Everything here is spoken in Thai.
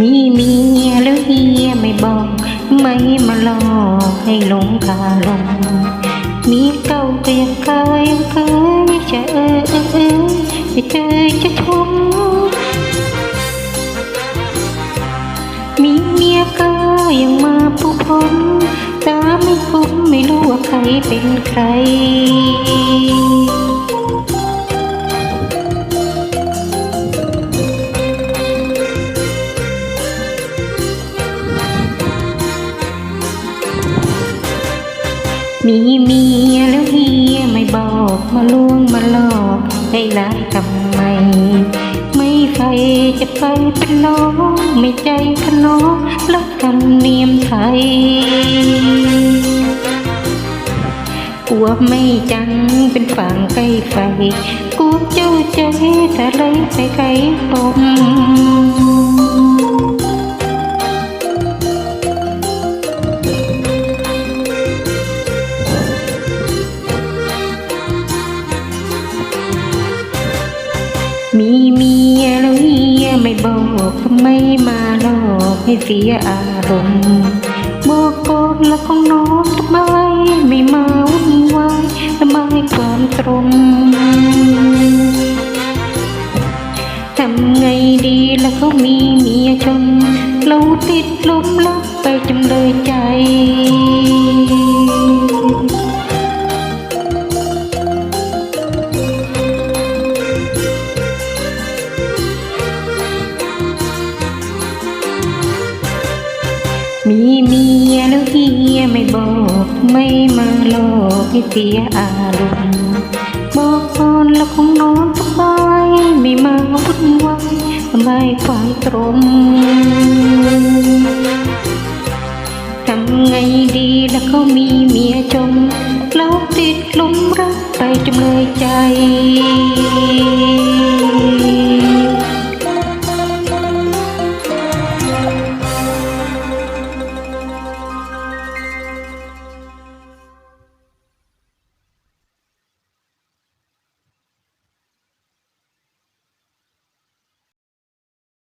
มีเมียแล้วเฮียไม่บอก ไม่มาหลอกให้หลงคาลงมีเก่าก็ยังเคยเคยจะเออเออเออไม่เจอจะชมมีเมียก็ยังมาผู้พมตาไม่คุ้มไม่รู้ว่าใครเป็นใคร มีเมียแล้วเฮียไม่บอกมาลวงมาหลอกให้รักทำไม ไม่ไฟจะไปเป็นน้องไม่ใจขนองรักกันเนียมไทยกลัวไม่จังเป็นฝั่งใกล้ไฟกลัวเจ้าใจทะเลไปไกลปม อกทำไมมาหลอกให้เสียอารมณ์บอกก่อนแล้วของน้องทำไมไม่มาวุ่นวายทำไมความตรงทำไงดีแล้วเขามีเมียชนเราติดลมรักไปจำเลยใจ มีเมียแล้วเฮียไม่บอกไม่มาหลอกให้เสียอารมณ์บอกก่อนแล้วคงนอนสบายไม่มาวุ่นวายทำไมความตรงทำไงดีแล้วเขามีเมียจมเราติดหลุมรักไปจำเลยใจ